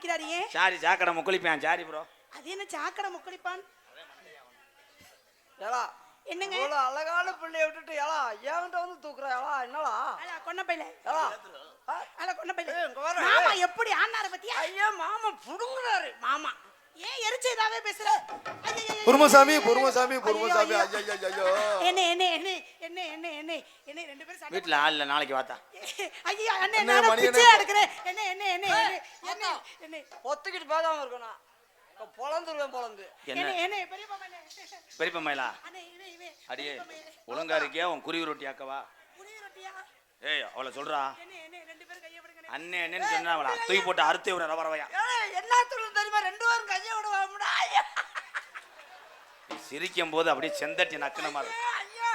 நிக்கிறாரு ஏன் சாரி சாக்கடை முக்குளிப்பேன். சாரி ப்ரோ அது என்ன சாக்கடை முக்கடிப்பான் ஏலா என்னங்க? இவ்வளவு அழகான பிள்ளைய விட்டுட்டு ஏலா ஏன்கிட்ட வந்து தூக்குற ஏலா என்னடா? அல கொன்ன பையில. ஏலா? அல கொன்ன பையில. மாமா. எப்படி ஆனார பத்தியா? ஐயா மாமா புடுங்குறாரு. மாமா. ஏன் எரிச்சதாவே பேசுற? குருமசாமி பொறுமசாமி பொறுமசாமி ஐயோ, ஐயோ என்ன என்ன என்ன என்ன என்ன என்ன என்ன ரெண்டு பேரும் ஆள் நாளைக்கு வாத்தா ஐயோ அண்ணே நான் பிச்சை எடுக்கிறேன் என்ன என்ன என்ன என்ன என்ன ஒத்துக்கிட்டு பேசாம இருக்கணும் பொழந்துருவேன் பொழந்து என்ன என்ன பெரியப்பா பெரியப்பா மயிலா அடியே ஒழுங்கா இருக்கியா உன் குருவி ரொட்டி ஆக்கவா ஏய் அவளை சொல்றா அண்ணே அண்ணேன்னு சொன்னா அவளா தூக்கி போட்டு அறுத்து விட ரவரவையா ஏய், என்ன சொல்லுன்னு தெரியுமா ரெண்டு பேரும் கையை விடுவாங்கடா ஐயா நீ சிரிக்கும் போது அப்படியே செந்தட்டி நக்குன மாதிரி இருக்கும். ஐயோ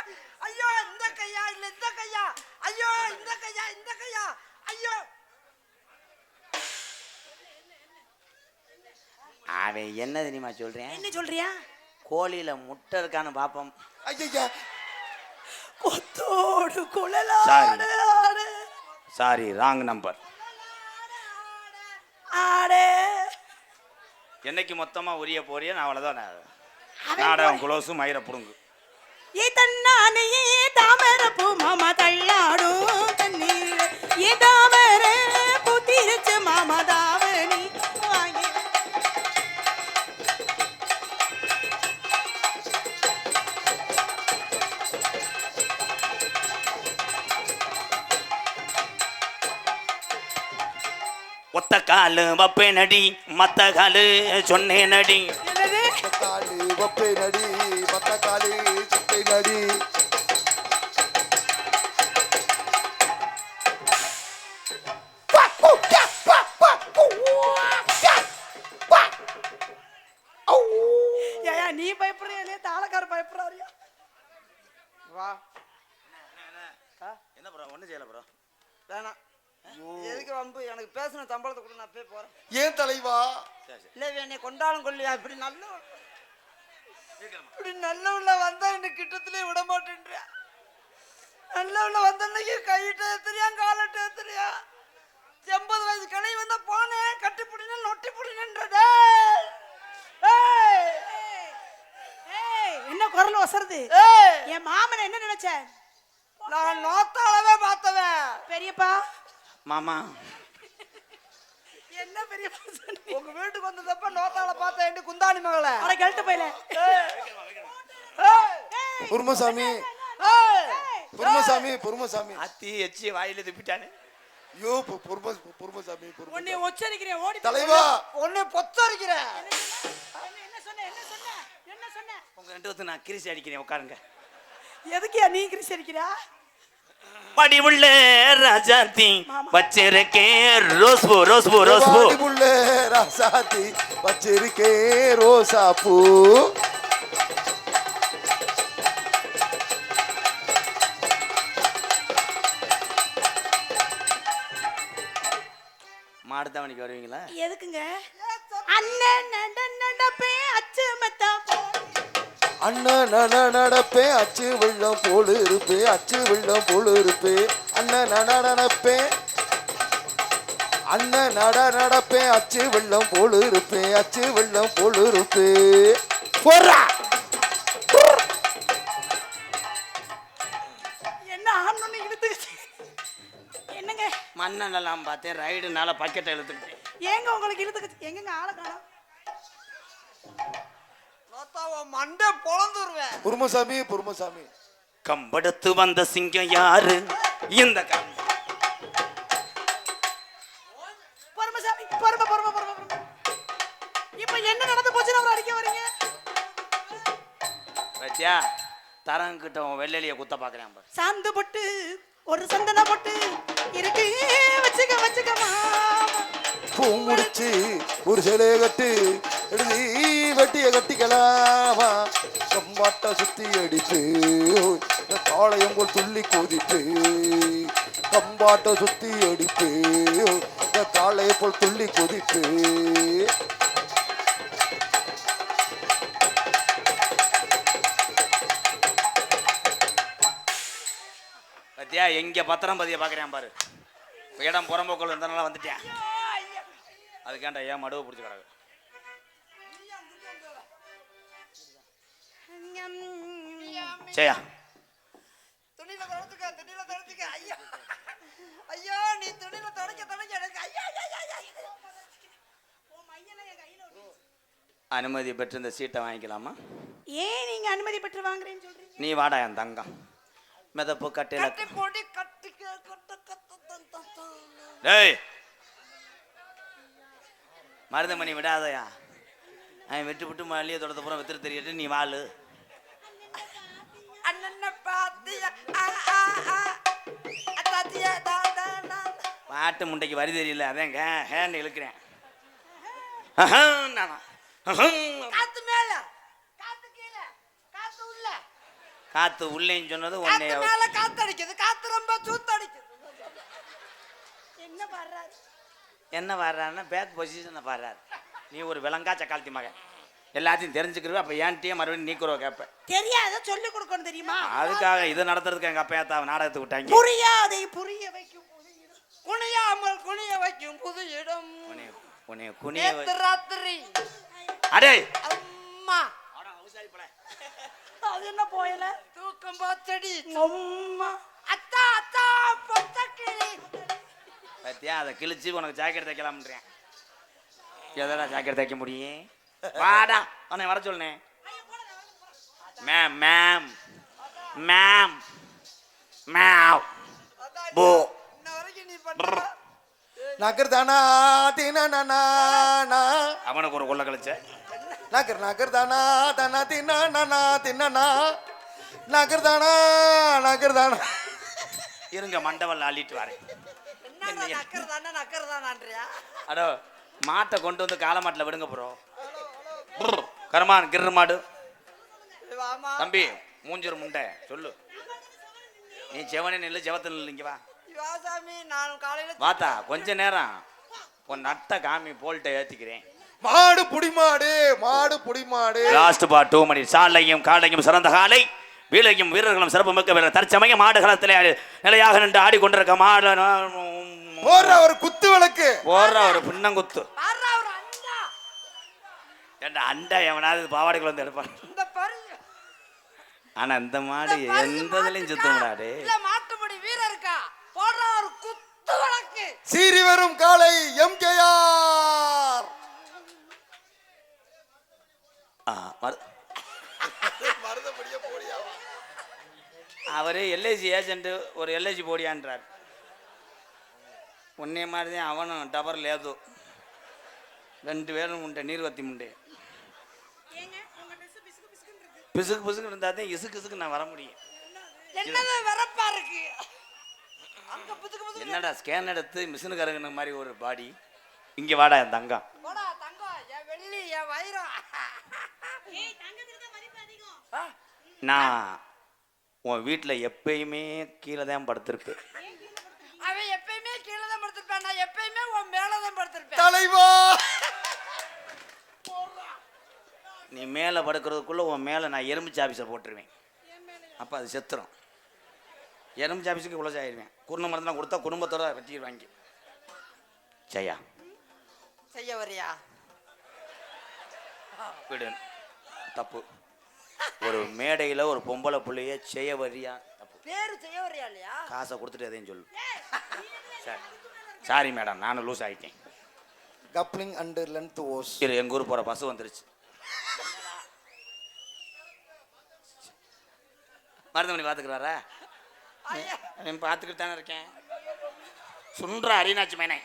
ஐயோ இந்த கையா இல்ல இந்த கையா? ஐயோ இந்த கையா இந்த கையா? ஐயோ. அவன் என்ன தெரியுமா சொல்றேன்? என்ன சொல்றியா? கோழியில முட்டை இருக்கான்னு பாப்போம். ஐயா கொத்தோடு குழலாடு சாரி ராங் நம்பர் ஆடு. என்னைக்கு மொத்தமா உரிய போறிய நான் அவ்வளவுதான். நாடகம் குலோசு மயிர புடுங்கு. ஏ தன்னானே தாமர பூ மாமா தள்ளாடும் தண்ணீர் ஏ தாமர பூத்திருச்சு மாமா தாவணி ஒத்த காலு வப்பே நடி மத்த காலு சொன்னே நடி என்னது காலி வப்பை நடி. மத்த காலி சுத்தை நடி நீ பயப்படுறியா தாளக்கார பயப்படுறாரியா? வா. என்ன ப்ரோ? ஒன்றும் செய்யல ப்ரோ. வேணாம் எதுக்கு வம்பு? எனக்கு பேசின சம்பளத்தை கூட நான் போய் போறேன். ஏன் தலைவா? இல்லை என்னை கொண்டாலும் கொள்ளியா இப்படி நல்ல இப்படி நல்ல உள்ள வந்தா என்ன கிட்டத்திலே விட மாட்டேன்றியா நல்ல உள்ள வந்த அன்னைக்கு கையிட்ட எத்திரியா காலட்ட எத்திரியா எண்பது வயசு கிளை வந்தா போனேன் கட்டி பிடின நொட்டி பிடினன்றதே ஏய் என்ன குரல் வசருது ஏய்! என் மாமன் என்ன நினைச்ச? நான் நோத்தாளவே பார்த்தவன். பெரியப்பா. மாமா என்ன சொன்னீங்க உங்க வீட்டுக்கு வந்ததப்ப நோத்தாள பார்த்தேன் குந்தாணி மகளை. அட கழட்டு போயில. பொறுமசாமி பொறுமசாமி பொறுமசாமி அத்தி எச்சி வாயில துப்பிட்டானே. ஐயோ பொறும பொறுமசாமி பொறும உன்னை உச்சரிக்கிறேன் ஓடி தலைவா. உன்னை பொத்தரிக்கிறேன் என்ன என்ன சொன்ன? என்ன சொன்ன? என்ன சொன்ன? உங்க ரெண்டு நான் கிரிசி அடிக்கிறேன் உட்காருங்க. எதுக்குயா நீ கிரிச்சரிக்கிறா படி உள்ள ராஜாத்தி. வச்சிருக்கேன் ரோஸ்பூ ரோஸ்பூ ரோஸ்பூ. வாடி புள்ள ராசாத்தி வச்சிருக்கே ரோசா பூ. மாடுத்தாவணிக்கு வருவீங்களா? எதுக்குங்க? அண்ணன் நட நடப்பே அண்ணன் நட நடப்பே அச்சு வெள்ளம் போல இருப்பே அச்சு வெள்ளம் போல இருப்பே. அண்ணன் நட நடப்பே அண்ணன் நட நடப்பே அச்சு வெள்ளம் போல இருப்பே அச்சு வெள்ளம் போல இருப்பே. போறா! மண்ணெல்லாம் பார்த்தேன் ரைடுனால பக்கெட்டை இழுத்துக்கிட்டேன். ஏங்க உங்களுக்கு இழுத்துக்கிச்சு எங்கங்க ஆளை காணோம்? நோத்தாவ மண்டை பொழந்துருவேன். பொறுமசாமி பொறுமசாமி. கம்பெடுத்து வந்த சிங்கம் யாரு? இந்த கம் பொறுமைசாமி பொறுமை பொறுமை பொறுமை பொறுமை. இப்போ என்ன நடந்து போச்சுன்னு அவர் அடிக்க வரீங்க? பத்தியா தரங்கிட்ட உன் வெள்ளெலிய குத்த பாக்குறேன் பாரு. சாந்து பொட்டு ஒரு சந்தன பொட்டு இருக்கு வச்சுக்க வச்சுக்க மாமா. பூ முடிச்சு ஒரு சிலையை கட்டு எழுதி வெட்டிய கட்டிக்கலாமா? கம்பாட்ட சுத்தி அடிச்சு காளையம் போல் துள்ளி குதிப்பு கம்பாட்ட சுத்தி அடிப்பு காளையை போல் துள்ளி குதிப்பு பத்தியா எங்க பத்திரம் பதிய பாக்குறேன் பாரு. இடம் புறம்போக்கள் இருந்தனால வந்துட்டேன். அதுக்காண்டா ஏன் மடுவை பிடிச்சி கிடக்கு ஐயா. அனுமதி பெற்று இந்த சீட்டை வாங்கிக்கலாமா? ஏன் நீங்க அனுமதி பெற்று வாங்குறேன்னு சொல்றீங்க? நீ வாடா என் தங்கம். மிதப்பு கட்டையில கட்டி போட்டு கட்டிக்க கட்ட கத்த தன் தன் தான். டேய். மருதமணி விடாதயா. அவன் விட்டு விட்டு மல்லியை தொடத்த பூரா வித்துட்டு தெரியட்டு நீ வாழு அண்ணனை தா பாட்டு முண்டைக்கு வரி தெரியல அதான் ஹேண்ட் இழுக்கிறேன். காத்து மேல. காத்து கீழே. காத்து உள்ள. காத்து உள்ளேன்னு சொன்னது உன்னை மேல காத்து அடிக்குது காத்து ரொம்ப சூத்து அடிக்குது என்ன பாடுறாரு? என்ன வர்றான்னா பேக் பொசிஷனை பாடுறாரு. நீ ஒரு விலங்கா சக்காலத்தி மகன். எல்லாத்தையும் தெரிஞ்சுக்கிறவ அப்போ ஏன்ட்டியே மறுபடியும் நீக்குறோம் கேட்பேன் தெரியாத சொல்லி கொடுக்கணும் தெரியுமா? அதுக்காக இதை நடத்துறதுக்கு எங்கள் அப்பா ஏத்தா நாடகத்துக்கு விட்டாங்க. புரியாதை புரிய வைக்கும். குனியாமல் குனிய வைக்கும் புது இடம் உன்னை குனிய ராத்திரி. அடே! அம்மா. அது என்ன போயல? தூக்கம் பார்த்தடி. அம்மா. அத்தா அத்தா பொத்தக்கிளி பத்தியா அதை கிழிச்சு உனக்கு ஜாக்கெட் தைக்கலாம்ன்றேன். எதடா ஜாக்கெட் தைக்க முடியும்? வாடா. உன்னை வர சொல்லுனேன் மேம் மேம் மேம் மேவ். போ. இன்ன வரைக்கும் நீ பண்ற நகர் தானா தின நானா அவனுக்கு ஒரு கொள்ள கழிச்ச. நகர் நகர் தானா தானா தின்னா நானா தின்னா நகர் தானா நகர் தானா இருங்க மண்டவல் அள்ளிட்டு வரேன் அடோ மாட்டை கொண்டு வந்து காளை மாட்டில் விடுங்க ப்ரோ. கருமான் கிரு மாடு. வாமா. தம்பி மூஞ்சூர் முண்டை. சொல்லு. நீ செவனே நில்லு செவத்தில் நில்லு இங்க வா. வாசாமி நான் காலையில வாத்தா கொஞ்ச நேரம். உன் நட்ட காமி போல்ட்டை ஏத்திக்கிறேன். மாடு புடி மாடு மாடு புடி மாடு லாஸ்ட் பா டூ மணி சாலையும் காலையும் சிறந்த காலை. வீலையும் வீரர்களும் சிறப்பு மிக்க வீரர் தற்சமயம் மாடுகளத்திலே நிலையாக நின்று ஆடிக்கொண்டிருக்க மாடு. போடுற ஒரு குத்து விளக்கு. போடுற ஒரு பின்னங்குத்து. ஏண்டா அண்டா எவனாவது பாவாடைக்குள்ள வந்து எடுப்பான்? இந்த பரி ஆனா இந்த மாடு எந்த இதுலயும் சுத்த முடியாது இல்ல மாட்டுப்படி வீரர் இருக்கா போடுற ஒரு குத்து வழக்கு. சீறி வரும் காலை எம்கேஆர். அவரு எல்ஐசி ஏஜென்ட் ஒரு எல்ஐசி போடியான்றார். உன்னே மாதிரி தான் அவனும் டபர் லேது ரெண்டு பேரும் உண்டை நீர்வத்தி முண்டை பிசுக்கு பிசுக்கு இருந்தா தான் இசுக்கு இசுக்கு நான் வர முடியும். என்னது வரப்பா இருக்கு? அங்க புதுக்கு புதுக்கு என்னடா ஸ்கேன் எடுத்து மிஷினு கறங்குன மாதிரி ஒரு பாடி இங்க வாடா என் தங்கம். போடா தங்கம். என் வெள்ளி என் வைரம். நான் உன் வீட்டில் எப்பயுமே கீழே தான் படுத்திருப்பேன். அவன் எப்பயுமே கீழே தான் படுத்திருப்பான். நான் எப்பயுமே உன் மேல தான் படுத்திருப்பேன். தலைவா! நீ மேலே படுக்கிறதுக்குள்ளே உன் மேலே நான் எறும்பு சாபிஸை போட்டுருவேன். அப்போ அது செத்துரும். எறும்பு சாபிஸுக்கு இவ்வளோ ஆயிடுவேன் குருண மருந்தெல்லாம் கொடுத்தா குடும்பத்தோட வச்சுக்கிடுவாங்க ஜெயா. செய்ய வரியா விடு. தப்பு. ஒரு மேடையில் ஒரு பொம்பளை புள்ளைய செய்ய வரியா தப்பு. பேரு செய்ய வரியா இல்லையா? காசை கொடுத்துட்டு எதையும் சொல்லு. சரி. சாரி மேடம் நானும் லூஸ் ஆகிட்டேன் கப்ளிங் அண்டர் லென்த் ஓஸ் இரு எங்கள் ஊர் போகிற பஸ் வந்துருச்சு. மருதமணி பார்த்துக்கிறாரா ஐயா நான் பார்த்துக்கிட்டு தானே இருக்கேன் சுன்ற அரிநாச்சி மேனே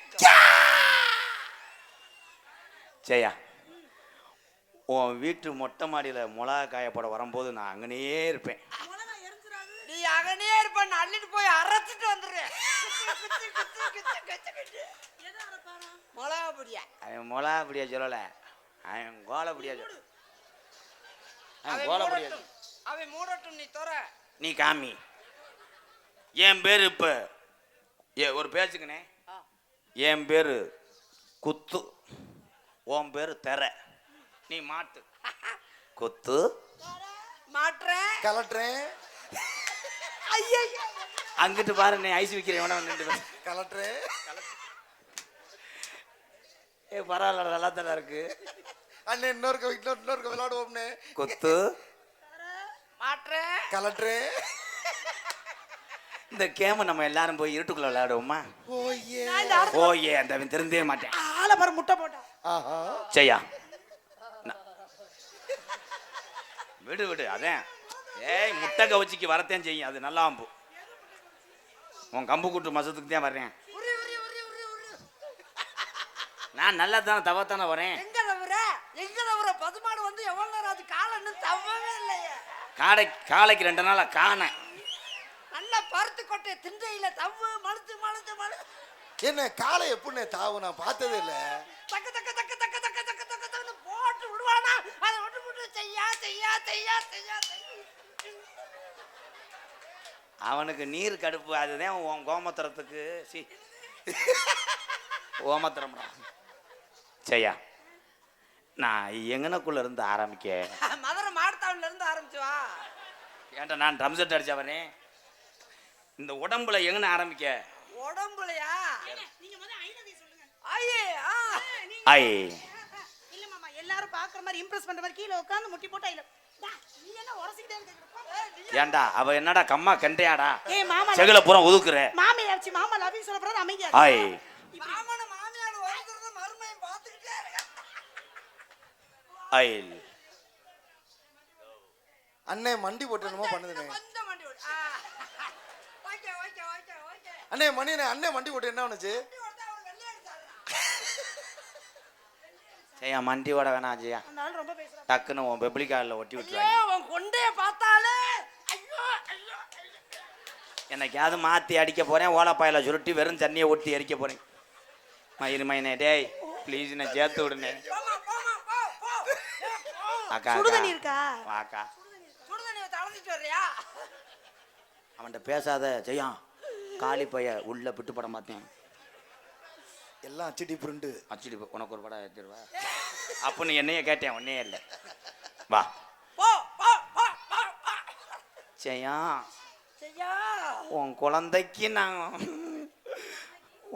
ஜெயா உன் வீட்டு மொட்டை மாடியில் மிளகா காயப்பட வரும்போது நான் அங்கனையே இருப்பேன். நீ அகனே இருப்ப நான் அள்ளிட்டு போய் அரைச்சிட்டு வந்துடுறேன். மிளகா பொடியா. அவன் மிளகா பிடியா சொல்லலை. அவன் கோலை பிடியா சொல்ல அவன் கோலை பிடியா அவன் மூடட்டும் நீ தோற. நீ காமி. என் பேர் இப்போ ஏ ஒரு பேச்சுக்கண்ணே என் பேர் குத்து உன் பேர் தெர. நீ மாட்டு. குத்து. மாட்டுறேன். கலட்டுறேன். ஐயா அங்கிட்டு பாரு நீ ஐஸ் விற்கிறேன் வேணா நின்று கலட்டுறேன். ஏ பரவாயில்ல நல்லா தானே இருக்கு. அண்ணே இன்னொரு இன்னொரு இன்னொரு விளையாடுவோம்னே. கொத்து. மாட்டுறேன் கலட்ரு இந்த கேம நம்ம எல்லாரும் போய் இருட்டுக்குள்ள விளையாடுவோமா? ஓயே நான் இந்த ஆட- ஓ ஏ அந்த அவன் திருந்தே மாட்டேன். ஆளை பாரு முட்டை போட்டான். ஆஹா. செய்யா நா- விடு விடு அதான். ஏய் முட்டை கவச்சிக்கு வரத்தேன் செய்யும். அது நல்லா அம்பு. உன் கம்பு கூட்டு மசத்துக்கு தான் வர்றேன். உரி உரி உரி உரி உரி. நான் நல்லா தானே தவத்தானே வரேன் எங்க தவிர எங்க தவிர பசுமாடு வந்து எவ்வளவு நேரம் அது காலை இன்னும் தவவே இல்லையே. காடை காலைக்கு ரெண்டு நாளா காணேன் நல்லா பருத்து கொட்டை திண்டையில தவ்வு மழுத்து மழுத்து மழு. என்ன காலை எப்படிண்ணே தாவு நான் பார்த்ததே இல்ல. தக்க தக்க தக்க தக்க தக்க தக்க தக்க தக்க போட்டு விடுவானா? அதை விட்டு விட்டு செய்யா செய்யா செய்யா செய்யா அவனுக்கு நீர் கடுப்பு அதுதான் உன் கோமத்திரத்துக்கு சி. ஓமத்திரம்டா செய்யா நான் எங்கனக்குள்ள இருந்து ஆரம்பிக்க? மதுரை மாடத்தாவுல இருந்து ஆரம்பிச்சு வா ஏன்டா நான் ட்ரம் செட் அடிச்சவனே இந்த உடம்புல எங்கன ஆரம்பிக்க? உடம்புலையா? நீங்க முதல்ல ஐநதி சொல்லுங்க. ஐயே ஆ. ஐ. இல்ல மாமா எல்லாரும் பாக்குற மாதிரி இம்ப்ரெஸ் பண்ற மாதிரி கீழே உட்கார்ந்து முட்டி போட்டா இல்ல டா, நீ என்ன உரசிக்கிட்டே இருக்க? ஏன்டா அவ என்னடா கம்மா கண்டையாடா? ஏய் மாமா செகுல பூரா ஒதுக்குற. மாமி ஆச்சு மாமா லவி சொல்ல போறது அமைதியா ஐ. மாமன மாமியார் பார்த்துக்கிட்டே இருக்க. ஐ. அண்ணே மண்டி போட்டு என்னமோ பண்ணுதுண்ணே அண்ணே மணி அண்ணே மண்டி போட்டு என்ன பண்ணுச்சு ஜெயா மண்டி ஓட வேணாம் ஜெயா. டக்குன்னு உன் பெப்ளிக்காரில் ஒட்டி விட்டுருவாங்க கொண்டே பார்த்தாலே என்னைக்காவது மாற்றி அடிக்க போகிறேன் ஓலப்பாயில் சுருட்டி வெறும் தண்ணியை ஒட்டி அடிக்க போகிறேன் மயிறு மயினே டேய் ப்ளீஸ் நான் சேர்த்து விடுனே. அக்கா வாக்கா. தளர்ந்துட்டு வர்றியா? அவன்கிட்ட பேசாத ஜெயா காளி பைய உள்ள பிட்டு படம் பார்த்தேன். எல்லாம் அச்சடி பிரிண்டு. அச்சுடி உனக்கு ஒரு படம் எடுத்துருவா அப்போ நீ என்னைய கேட்டேன் ஒன்னே இல்லை. வா. போ போ போ போ போ. ஜெயா. செய்யா உன் குழந்தைக்கு நான்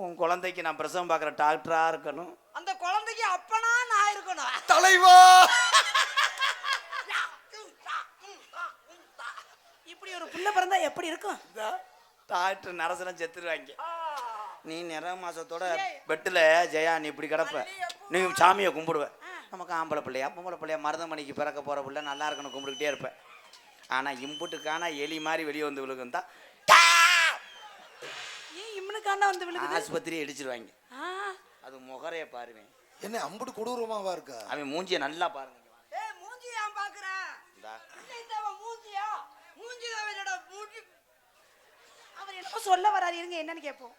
உன் குழந்தைக்கு நான் பிரசவம் பார்க்குற டாக்டராக இருக்கணும். அந்த குழந்தைக்கு அப்பனா நான் இருக்கணும். தலைவா இப்படி ஒரு புள்ள பிறந்தா எப்படி இருக்கும்? டாக்டர் நரசனம் செத்துருவாங்க. நீ நிற மாசத்தோட பெட்டில் ஜெயா நீ இப்படி கிடப்ப. நீ சாமியை கும்பிடுவ. நமக்கு ஆம்பளை பிள்ளையா பொம்பளை பிள்ளையா மருதமணிக்கு பிறக்க போகிற பிள்ளை நல்லா இருக்கணும் கும்பிட்டுக்கிட்டே இருப்பேன் ஆனால் இம்புட்டுக்கான எலி மாதிரி வெளியே வந்து விழுகும் தான் இம்னுக்காண்டா வந்து விழுகுது? ஆஸ்பத்திரி அடிச்சிருவாங்க அது முகரைய பாருவேன். என்ன அம்புட்டு கொடூரமாவா இருக்கா? அவன் மூஞ்சியை நல்லா பாருங்க ஏய் மூஞ்சி ஏன் பாக்குற இந்தா. இல்லை தேவை மூஞ்சியா மூஞ்சி தேவையில்லடா மூஞ்சி அவர் என்னமோ சொல்ல வராரு. இருங்க என்னன்னு கேட்போம்.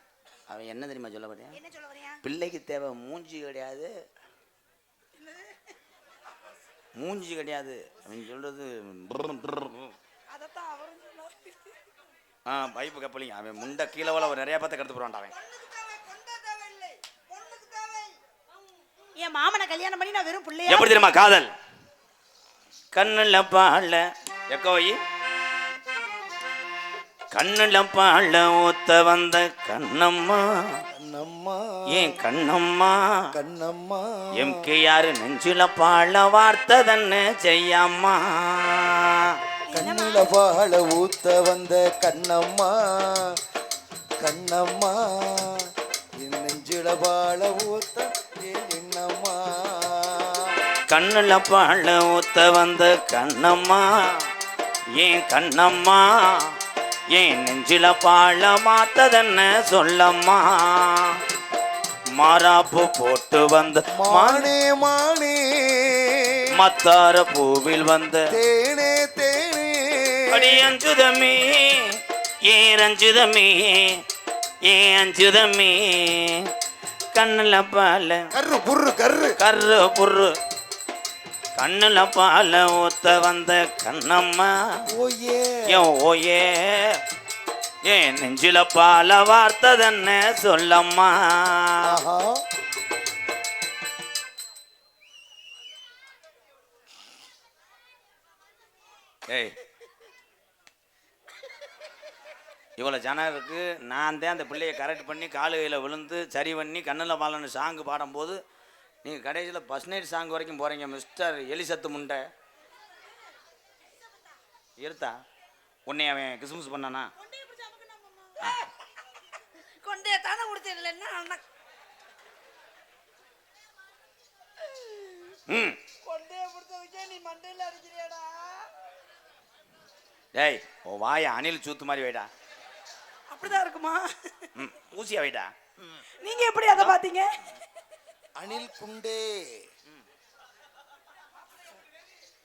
அவன் என்ன தெரியுமா சொல்ல போறேன் என்ன சொல்ல வரியா பிள்ளைக்கு தேவை மூஞ்சி கிடையாது. மூஞ்சி கிடையாது. அவன் சொல்றது. அதத்தான் அவரும் ஆ பைப்பு கப்பலிங்க அவன் முண்டை கீழே வள நிறைய பார்த்து கடுத்து போறான்டா அவன் என் மாமனை கல்யாணம் பண்ணி நான் வெறும் பிள்ளையா எப்படி தெரியுமா காதல் கண்ணுல பால எக்கோயி கண்ணுல பால ஊத்த வந்த கண்ணம்மா. கண்ணம்மா. ஏன் கண்ணம்மா? கண்ணம்மா. எம்கே யாரு நெஞ்சுல பால வார்த்ததன்னு செய்யாமா கண்ணில பால ஊத்த வந்த கண்ணம்மா. கண்ணம்மா என் நெஞ்சில பால ஊத்த எண்ணம்மா கண்ணுல பால ஊத்த வந்த கண்ணம்மா. ஏன் கண்ணம்மா? ஏன் நெஞ்சில பால மாத்ததன்னு சொல்லம்மா? மாறாப்பு போட்டு வந்த மானே மானே. மத்தார பூவில் வந்த தேனே தேனே. அடி அஞ்சுதமே ஏ ரஞ்சுதமே ஏ அஞ்சுதமே. கண்ணுல பால கர்ரு புர்ரு கர்ரு கர்ரு புர்ரு கண்ணுல பால ஊத்த வந்த கண்ணம்மா. ஓயே. ஓயே. ஏன் நெஞ்சில பால வார்த்ததன்ன சொல்லம்மா. ஏய். இவ்வளோ ஜனம் இருக்கு. நான் தான் அந்த பிள்ளைய கரெக்ட் பண்ணி காலு கையில் விழுந்து சரி பண்ணி கண்ணில் பாலன்னு சாங்கு பாடும்போது நீங்கள் கடைசியில் பஸ் நைட் சாங் வரைக்கும் போகிறீங்க மிஸ்டர் எலிசத்து முண்டை. இருத்தா? உன்னை அவன் கிசுமிஸ் பண்ணானா? கொண்டே தானே கொடுத்தேன் ம். கொண்டே கொடுத்ததுக்கே நீ மண்டையில் அடிக்கிறியாடா? டேய் ஓ வாயை அணில் சூத்து மாதிரி வைடா. அப்படிதான் இருக்குமா? ஊசியா வைடா. நீங்க எப்படி அதை பாத்தீங்க அணில் குண்டே.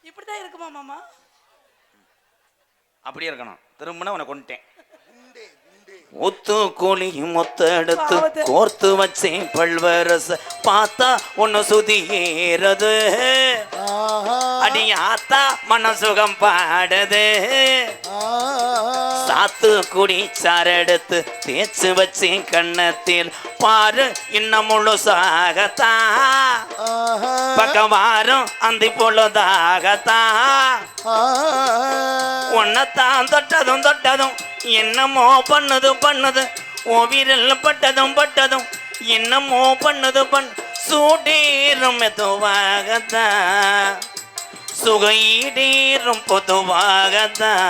இப்படிதான் இருக்குமா மாமா? அப்படியே இருக்கணும். திரும்பினா உன்னை கொண்டுட்டேன் குண்டே குண்டே. ஒத்து மொத்த எடுத்து. கோர்த்து வச்சேன் பல்வரச. பார்த்தா ஒன்னு சுதி ஏறது ஆஹா. அடி ஆத்தா மனசுகம் பாடுது. ஆஹா. சாத்து குடி சாரெடுத்து தேய்ச்சு வச்சேன் கண்ணத்தில் பாரு இன்னும் முழுசாகத்தா. ஆஹா. பக்கவாரும் அந்தி பொழுதாகத்தா. உன்னைத்தான் தொட்டதும் தொட்டதும் என்னமோ பண்ணுது பண்ணுது. ஓ விரல் பட்டதும் பட்டதும் என்னமோ பண்ணுது பண். சூடீரும் மெதுவாகத்தான் சுகையீடீரும் பொதுவாகத்தான்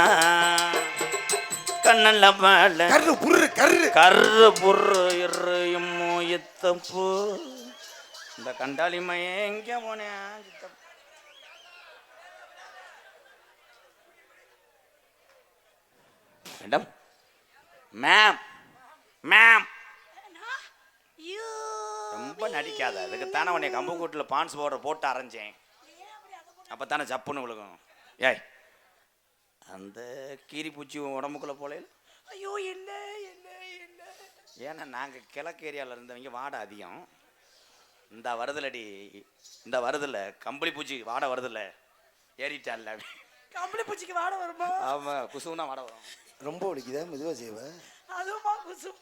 கண்ணல்ல பால கர்ரு புர்ரு கர்ரு கர்ரு புர்ரு இரு இம்மு இத்தப்பு இந்த கண்டாளி மையம் எங்க போனேன்? Madam ma'am ma'am. ரொம்ப நடிக்காத. அதுக்குத்தானே உன்னை கம்பு கூட்டில் பான்ஸ் பவுடர் போட்டு அரைஞ்சேன். அப்போ தானே சப்புன்னு விழுகும். ஏய் அந்த கீரி பூச்சி உன் உடம்புக்குள்ளே போலையில? ஐயோ இல்ல இல்ல இல்ல. ஏன்னா நாங்கள் கிழக்கு ஏரியாவில் இருந்தவங்க வாடை அதிகம். இந்த வருதலடி இந்த வருதில்ல கம்பளி பூச்சி வாடை வருதில்ல ஏறிட்டான்ல. கம்பளி பூச்சிக்கு வாட வருமா? ஆமாம் குசுனா வாடை வரும். ரொம்ப வலிக்குதா? மெதுவா செய்வ? அதுவுமா குசும்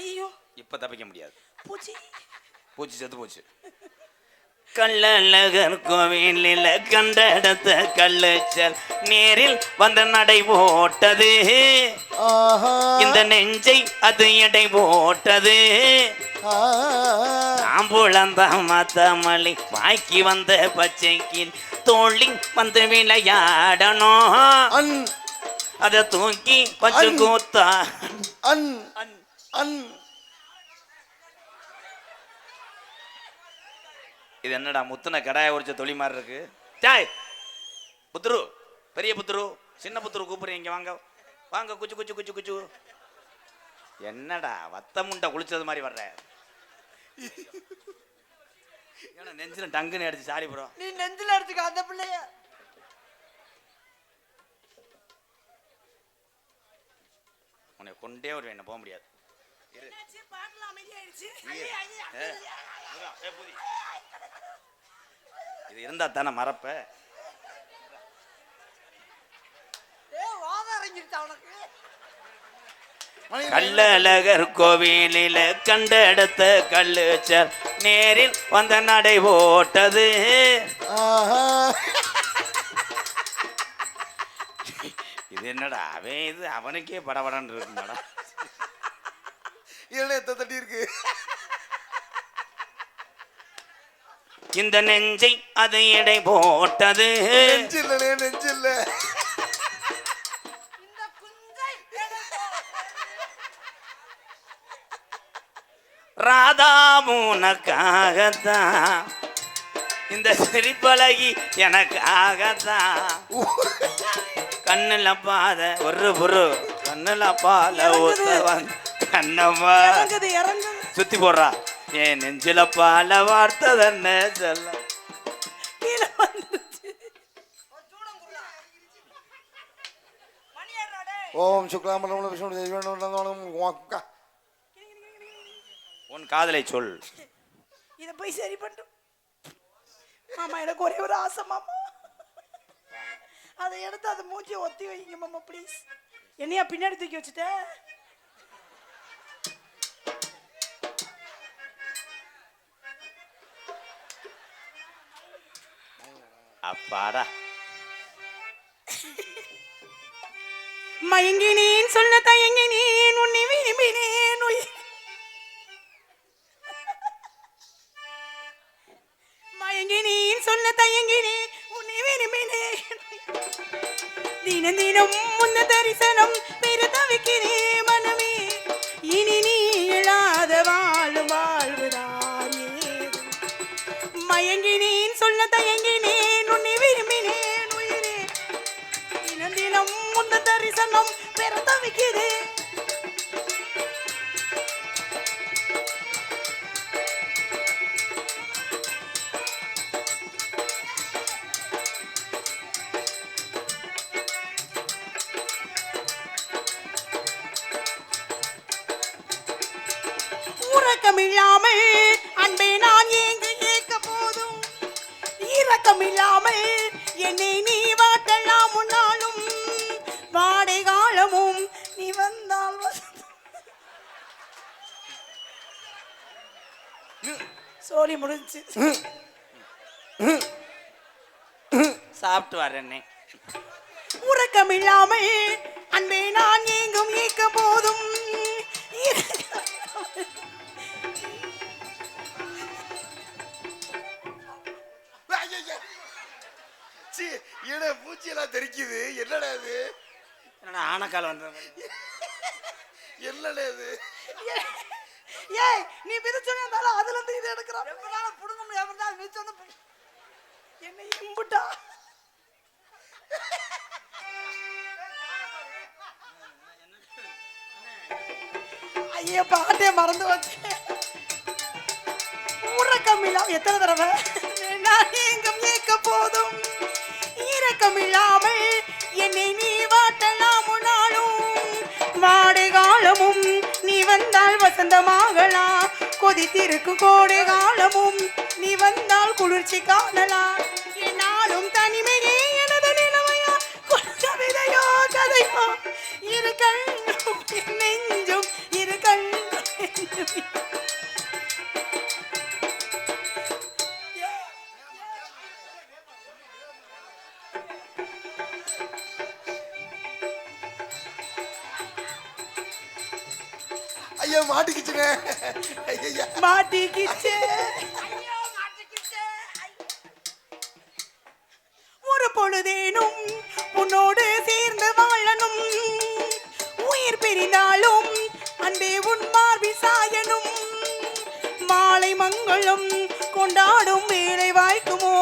ஐயோ இப்போ தப்பிக்க முடியாது. பூச்சி. பூச்சி செத்து போச்சு. கள்ளழகர் கோவிலில் கண்ட இடத்த கள்ளுச்சல் நேரில் வந்த நடை போட்டது. இந்த நெஞ்சை அது எடை போட்டது. ஆம்புளந்த மத்தமல்லி வாய்க்கு வந்த பச்சைக்கில் தோழி வந்து விளையாடணும். அன். அதை தூக்கி அன். கூத்தா. அன். அன். இது என்னடா முத்துன கடாய உரிச்ச தொழி மாதிரி இருக்கு. டாய் புத்துரு பெரிய புத்துரு சின்ன புத்துரு கூப்பிடுறீங்க இங்க வாங்க. வாங்க குச்சு குச்சு குச்சு குச்சு. என்னடா வத்த முண்டை குளிச்சது மாதிரி வர்ற. ஏன்னா நெஞ்சில டங்குன்னு அடிச்சு சாரி ப்ரோ நீ நெஞ்சில் அடிச்சுக்க அந்த பிள்ளைய. உன்னை கொண்டே வருவேன் என்ன போக முடியாது. பாட்டுல அமைதியாயிடுச்சு இரு. ஏ, இருடா, ஏ, பூதி. இது இருந்தா தானே மறப்ப. கள்ளழகர் கோவிலில கண்ட இடத்த கள்ளுச்சர் நேரில் வந்த நடை போட்டது. ஆஹா. இது என்னடா அவன் இது அவனுக்கே படபடன்னு இருக்கு மேடம் என்ன எத்த தட்டி இருக்கு? இந்த நெஞ்சை அது எடை போட்டது. நெஞ்சு இல்லைண்ணே நெஞ்சு இல்ல இந்த சிரிப்பழகி எனக்காகத்தான் கண்ணுல பாத ஒரு புரு கண்ணுல பால வந்து கண்ணம்மா. சுத்தி போடுறா. என் நெஞ்சில பால சொல்ல? வந்துருச்சு. மணி ஏறாடே ஓம் சுக்லாம்பரம் விஷ்ணு உன் காதலை சொல். இதை போய் சரி பண்ணும் மாமா எனக்கு ஒரே ஒரு ஆசை மாமா. அதை எடுத்து அதை மூஞ்சி ஒத்தி வைங்க மாமா ப்ளீஸ் என்னையா பின்னாடி தூக்கி வச்சுட்ட? அப்பாடா. மயங்கினேன் சொல்ல தயங்கினேன் உன்னை விரும்பினேன். உயிர் மயங்கினேன் சொல்ல தயங்கினேன் உன்னை விரும்பினேன். தினம் தினம் முன்ன தரிசனம் பெரு தவிக்கிறேன் முன்ன தரிசனம் சோழி முடிஞ்சு சாப்பிட்டு வரேன்னே. உறக்கமில்லாமல் அன்பே நான் ஏங்கும் ஏக்க போதும். என்னடா பூச்சியெல்லாம் தெரிக்குது. என்னடா இது? என்னடா ஆனக்கால் வந்தது? என்னடா இது? ஏய் நீ பிரிச்சுனே இருந்தாலும் அதுல இருந்து இதை எடுக்கிறான். எப்பனால புடுங்க முடியாம புடி- என்ன இம்புட்டா. ஐயா பாட்டே மறந்து வச்சு உறக்கமில்லாம் எத்தனை தடவை? நான் எங்கும் ஏக்க போதும். இரக்கமில்லாமல் என்னை நீ வாட்டலாம் முன்னாலும் வாடை வசந்தமாகலாம் கொதித்திருக்கும் கோடை காலமும் நீ வந்தால் குளிர்ச்சி காணலாம் ஐயா மாட்டிக்கிச்சுங்க ஐயா மாட்டிக்கிச்சே. ஒரு பொழுதேனும் உன்னோடு சேர்ந்து வாழணும். உயிர் பிரிந்தாலும் அன்பே உன் மார்பில் சாயனும் மாலை மங்களம் கொண்டாடும் வேலை வாய்க்குமோ?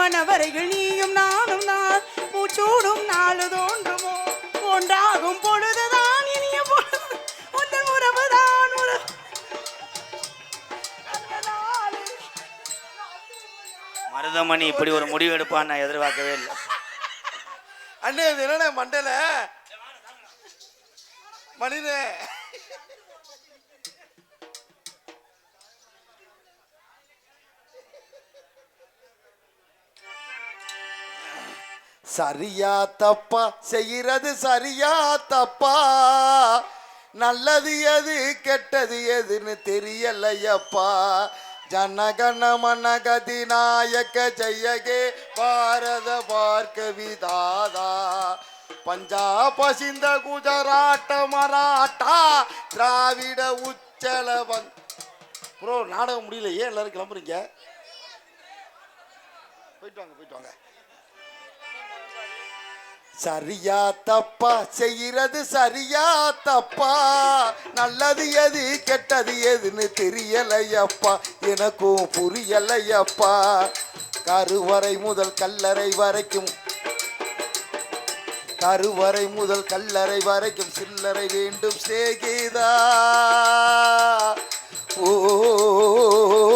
மனவரைகள் நீயும் நானும் நான் பூச்சூடும் நாளு மருதமணி இப்படி ஒரு முடிவு எடுப்பான்னு நான் எதிர்பார்க்கவே இல்லை. அண்ணே இது என்னண்ணே மண்டல? மனித சரியா தப்பா செய்யறது சரியா தப்பா? நல்லது எது கெட்டது எதுன்னு தெரியலையப்பா. ஜனகணமனகதி நாயக்க ஜெயகே பாரத பார்க்க விதாதா பஞ்சாப் பசிந்த குஜராட்ட மராட்டா திராவிட உச்சல வந் ப்ரோ நாடகம் முடியல. ஏன் எல்லாரும் கிளம்புறீங்க? போயிட்டு வாங்க போயிட்டு வாங்க. சரியா தப்பா செய்யறது சரியா தப்பா? நல்லது எது கெட்டது எதுன்னு தெரியலையப்பா. எனக்கும் புரியலையப்பா. கருவறை முதல் கல்லறை வரைக்கும் கருவறை முதல் கல்லறை வரைக்கும் சில்லறை வேண்டும் சேகிதா. ஓ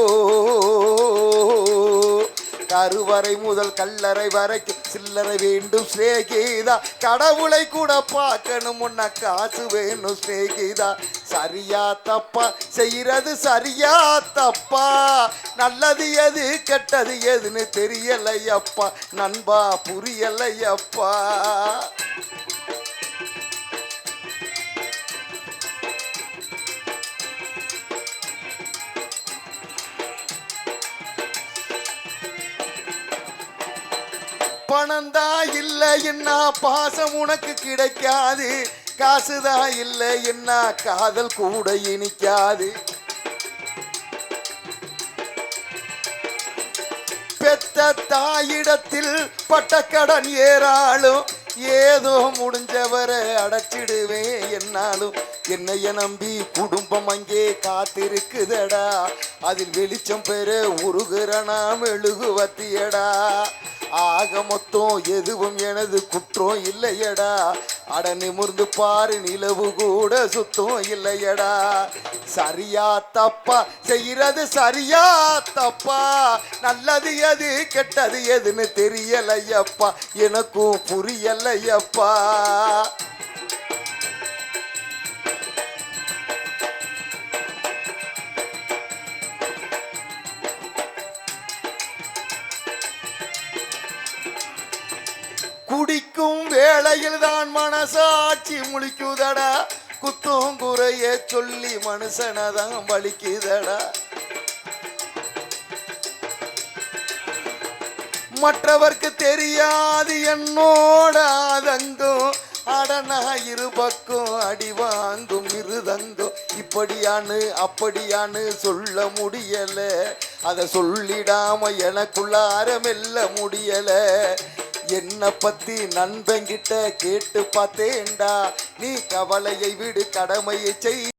கருவறை முதல் கல்லறை வரைக்கும் சில்லறை வேண்டும் ஸ்ரேகிதா. கடவுளை கூட பார்க்கணும் உன்ன காசு வேணும் ஸ்ரேகிதா. சரியா தப்பா? செய்யறது சரியா தப்பா? நல்லது எது கெட்டது எதுன்னு தெரியலையப்பா. நண்பா புரியலையப்பா. பணந்தா என்ன பாசம் உனக்கு கிடைக்காது. காசுதான் இல்லைன்னா காதல் கூட இனிக்காது. பெத்த தாயிடத்தில் பட்டக்கடன் ஏறாலும் ஏதோ முடிஞ்சவரை அடைச்சிடுவேன் என்னாலும். என்னைய நம்பி குடும்பம் அங்கே காத்திருக்குதடா. அதில் வெளிச்சம் பெற உருகுறனா மெழுகுவத்தியடா ஆக மொத்தம் எதுவும் எனது குற்றம் இல்லையடா. அட நிமிர்ந்து பாரு நிலவு கூட சுத்தம் இல்லையடா. சரியா தப்பா? செய்யறது சரியா தப்பா? நல்லது எது கெட்டது எதுன்னு தெரியலையப்பா. எனக்கும் புரியலையப்பா. வேளையில் தான் மனசாட்சி முழிக்குதடா. குத்தும் குறைய சொல்லி மனுஷனதான் வலிக்குதடா. மற்றவர்க்கு தெரியாது என்னோட ஆதங்கம் அடனா இரு பக்கம் அடி வாங்கும் மிருதங்கம் இப்படியான்னு அப்படியான்னு சொல்ல முடியல. அதை சொல்லிடாம எனக்குள்ளார மெல்ல முடியல. என்ன பத்தி நண்பங்கிட்ட கேட்டு பார்த்தேன்டா. நீ கவலையை விடு கடமையை செய்.